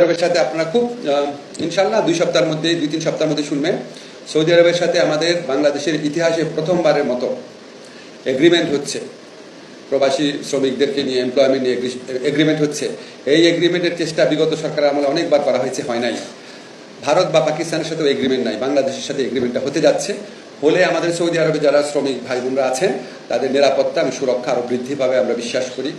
আরবের সাথে আপনারা খুব ইনশাল্লাহ দুই সপ্তাহের মধ্যে, দুই তিন সপ্তাহের মধ্যে শুনবেন। সৌদি আরবের সাথে আমাদের বাংলাদেশের ইতিহাসে প্রথমবারের মতো এগ্রিমেন্ট হচ্ছে। প্রবাসী শ্রমিকদেরকে নিয়ে এমপ্লয়মেন্ট নিয়ে এগ্রিমেন্ট হচ্ছে। এই এগ্রিমেন্টের চেষ্টা বিগত সরকারের আমলে অনেকবার করা হয়েছে, হয় নাই। ভারত বা পাকিস্তানের সাথেও এগ্রিমেন্ট নাই, বাংলাদেশের সাথে এগ্রিমেন্টটা হতে যাচ্ছে। হলে আমাদের সৌদি আরবে যারা শ্রমিক ভাই বোনরা আছেন, তাদের নিরাপত্তা এবং সুরক্ষা আরও বৃদ্ধি পাবে, আমরা বিশ্বাস করি।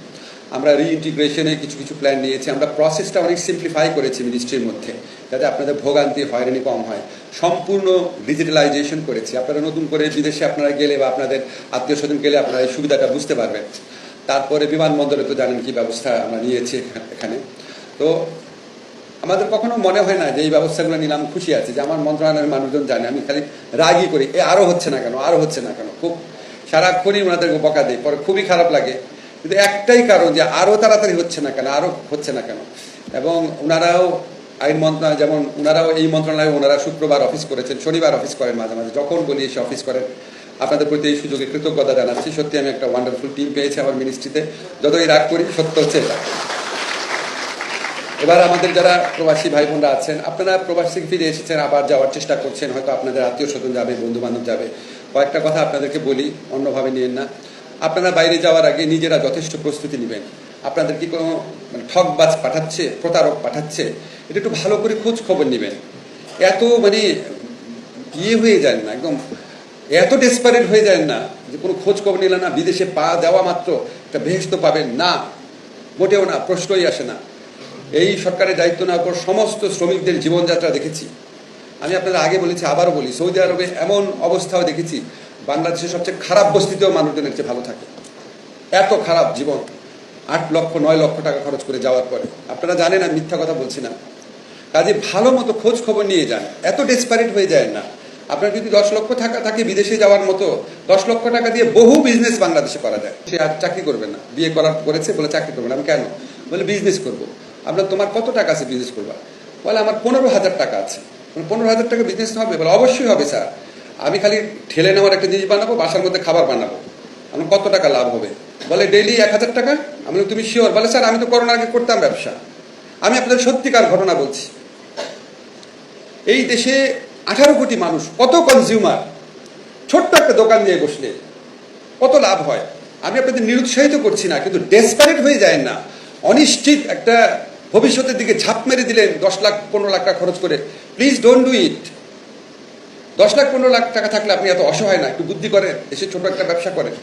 আমরা রিইন্টিগ্রেশনে কিছু কিছু প্ল্যান নিয়েছি। আমরা প্রসেসটা অনেক সিম্পলিফাই করেছি মিনিস্ট্রির মধ্যে, যাতে আপনাদের ভোগান্তি, হয়রানি কম হয়। সম্পূর্ণ ডিজিটালাইজেশন করেছি। আপনারা নতুন করে বিদেশে আপনারা গেলে বা আপনাদের আত্মীয় স্বজন গেলে আপনারা এই সুবিধাটা বুঝতে পারবেন। তারপরে বিমানবন্দরে তো জানেন কি ব্যবস্থা আমরা নিয়েছি এখানে। তো আমাদের কখনো মনে হয় না যে এই ব্যবস্থাগুলো নিলাম, খুশি আছে। যে আমার মন্ত্রণালয়ের মানুষজন জানে, আমি খালি রাগই করি, এ আরও হচ্ছে না কেন? আরও হচ্ছে না কেন? খুব সারাক্ষণই ওনাদেরকে বকা দিই, পরে খুবই খারাপ লাগে। কিন্তু একটাই কারণ যে আরও তাড়াতাড়ি হচ্ছে না কেন আরও হচ্ছে না কেন। এবং ওনারাও আইন মন্ত্রণালয়, যেমন ওনারাও এই মন্ত্রণালয়ে ওনারা শুক্রবার অফিস করেছেন, শনিবার অফিস করেন মাঝে মাঝে, যখন বলি এসে অফিস করেন, আপনাদের প্রতি এই সুযোগে কৃতজ্ঞতা জানাচ্ছি। সত্যি আমি একটা ওয়ান্ডারফুল টিম পেয়েছি আমার মিনিস্ট্রিতে যতই রাগ করি, সত্য হচ্ছে এটা। এবার আমাদের যারা প্রবাসী ভাই বোনরা আছেন, আপনারা প্রবাসী ফিরে এসেছেন, আবার যাওয়ার চেষ্টা করছেন, হয়তো আপনাদের আত্মীয় স্বজন যাবে বন্ধু বান্ধব যাবে। কয়েকটা কথা আপনাদেরকে বলি, অন্যভাবে নিয়েন না। আপনারা বাইরে যাওয়ার আগে নিজেরা যথেষ্ট প্রস্তুতি নেবেন। আপনাদের কি কোনো মানে ঠকবাজ পাঠাচ্ছে, প্রতারক পাঠাচ্ছে, এটা একটু ভালো করে খোঁজ খবর নেবেন। এত মানে ইয়ে হয়ে যায় না, একদম এত ডেসপারেট হয়ে যায় না যে কোনো খোঁজ খবর নিলে না, বিদেশে পা দেওয়া মাত্র একটা বেহেস্ত পাবেন, না, মোটেও না, প্রশ্নই আসে না। এই সরকারের দায়িত্ব নেওয়ার পর সমস্ত শ্রমিকদের জীবনযাত্রা দেখেছি। আমি আপনাদের আগে বলেছি, আবারও বলি, সৌদি আরবে এমন অবস্থাও দেখেছি বাংলাদেশের সবচেয়ে খারাপ বস্তিতেও মানুষজনের চেয়ে ভালো থাকে। এত খারাপ জীবন, আট লক্ষ, নয় লক্ষ টাকা খরচ করে যাওয়ার পরে। আপনারা জানেন আমি মিথ্যা কথা বলছি না। কাজে ভালো মতো খোঁজ খবর নিয়ে যান। এত ডেসপারেট হয়ে যায় না। আপনার যদি দশ লক্ষ টাকা থাকে বিদেশে যাওয়ার মতো, দশ লক্ষ টাকা দিয়ে বহু বিজনেস বাংলাদেশে করা যায়। সে আর চাকরি করবে না। বিয়ে করার করেছে বলে চাকরি করবে না। আমি কেন? বলে বিজনেস করব। আপনার তোমার কত টাকা আছে বিজনেস করবা বলে, আমার পনেরো হাজার টাকা আছে। পনেরো হাজার টাকা বিজনেস হবে? বলে, অবশ্যই হবে স্যার আমি খালি ঠেলে নেওয়ার একটা জিনিস বানাবো, বাসার মধ্যে খাবার বানাবো। আমার কত টাকা লাভ হবে? বলে, ডেইলি এক হাজার টাকা? আমি তুমি শিওর বলে, স্যার, আমি তো করোনার আগে করতাম ব্যবসা। আমি আপনাদের সত্যিকার ঘটনা বলছি। এই দেশে আঠারো কোটি মানুষ, কত কনজিউমার ছোট্ট একটা দোকান নিয়ে বসলে কত লাভ হয়? আমি আপনাদের নিরুৎসাহিত করছি না, কিন্তু ডেসপারেট হয়ে যায় না। অনিশ্চিত একটা ভবিষ্যতের দিকে ঝাঁপ মেরে দিলেন দশ লাখ, পনেরো লাখ টাকা খরচ করে। প্লিজ ডোন্ট ডু ইট দশ লাখ, পনেরো লাখ টাকা থাকলে আপনি এত অসহায় না, একটু বুদ্ধি করেন এসে ছোট একটা ব্যবসা করেন।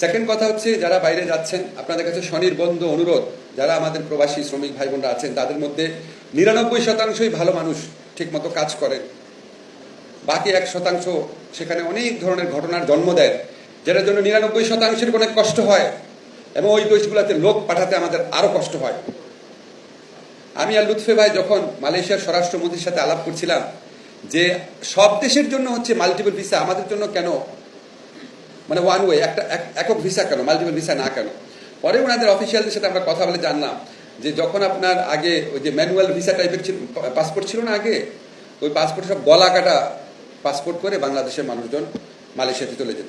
সেকেন্ড কথা হচ্ছে, যারা বাইরে যাচ্ছেন, আপনাদের কাছে স্বনির্বন্ধ অনুরোধ, যারা আমাদের প্রবাসী শ্রমিক ভাই বোনরা আছেন, তাদের মধ্যে নিরানব্বই শতাংশই ভালো মানুষ ঠিকমতো কাজ করেন বাকি এক শতাংশ সেখানে অনেক ধরনের ঘটনার জন্ম দেয়, যেটার জন্য নিরানব্বই শতাংশের অনেক কষ্ট হয়, এবং ওই দেশগুলোতে লোক পাঠাতে আমাদের আরও কষ্ট হয়। আমি আর লুৎফে ভাই যখন মালয়েশিয়ার স্বরাষ্ট্রমন্ত্রীর সাথে আলাপ করছিলাম যে সব দেশের জন্য হচ্ছে মাল্টিপল ভিসা আমাদের জন্য কেন? মানে ওয়ান ওয়ে একটা, এক- একক ভিসা কেন? মাল্টিপল ভিসা না কেন? পরে ওনাদের অফিসিয়ালদের সাথে আমরা কথা বলে জানলাম যে যখন আপনার আগে ওই যে ম্যানুয়াল ভিসা টাইপের পাসপোর্ট ছিল না আগে, ওই পাসপোর্ট সব গলা কাটা পাসপোর্ট করে বাংলাদেশের মানুষজন মালয়েশিয়াতে চলে যেত।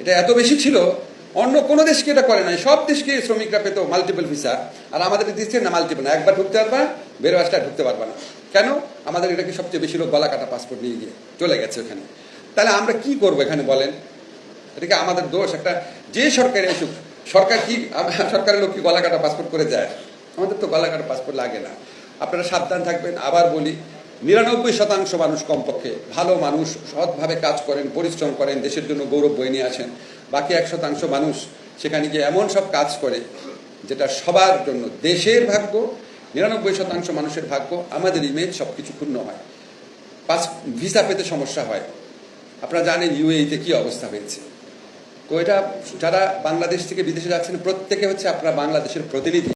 এটা এত বেশি ছিল অন্য কোনো দেশকে এটা করে নাই। সব দেশকে শ্রমিকরা পেত মাল্টিপল ভিসা আর আমাদের দিচ্ছে না মাল্টিপল না। একবার ঢুকতে পারবা, বেরো আসলে ঢুকতে পারবা না। কেন? আমাদের এটাকে সবচেয়ে বেশি লোক গলা কাটা পাসপোর্ট নিয়ে গিয়ে চলে গেছে ওখানে। তাহলে আমরা কি করব এখানে বলেন? এটা কি আমাদের দোষ? একটা যে সরকারে আসুক, সরকার কি, সরকারের লোক কি গলা কাটা পাসপোর্ট করে যায়? আমাদের তো গলা কাটা পাসপোর্ট লাগে না। আপনারা সাবধান থাকবেন। আবার বলি নিরানব্বই শতাংশ মানুষ কমপক্ষে ভালো মানুষ, সৎভাবে কাজ করেন, পরিশ্রম করেন, দেশের জন্য গৌরব বয়ে নিয়ে আসেন বাকি এক শতাংশ মানুষ সেখানে গিয়ে এমন সব কাজ করে যেটা সবার জন্য দেশের ভাগ্য। নিরানব্বই শতাংশ মানুষের ভাগ্য আমাদের ইমেজ সব কিছু ক্ষুণ্ণ হয়। পাস ভিসা পেতে সমস্যা হয়। আপনারা জানেন ইউএইতে কি অবস্থা হয়েছে। তো এটা যারা বাংলাদেশ থেকে বিদেশে যাচ্ছেন, প্রত্যেকে হচ্ছে আপনারা বাংলাদেশের প্রতিনিধি।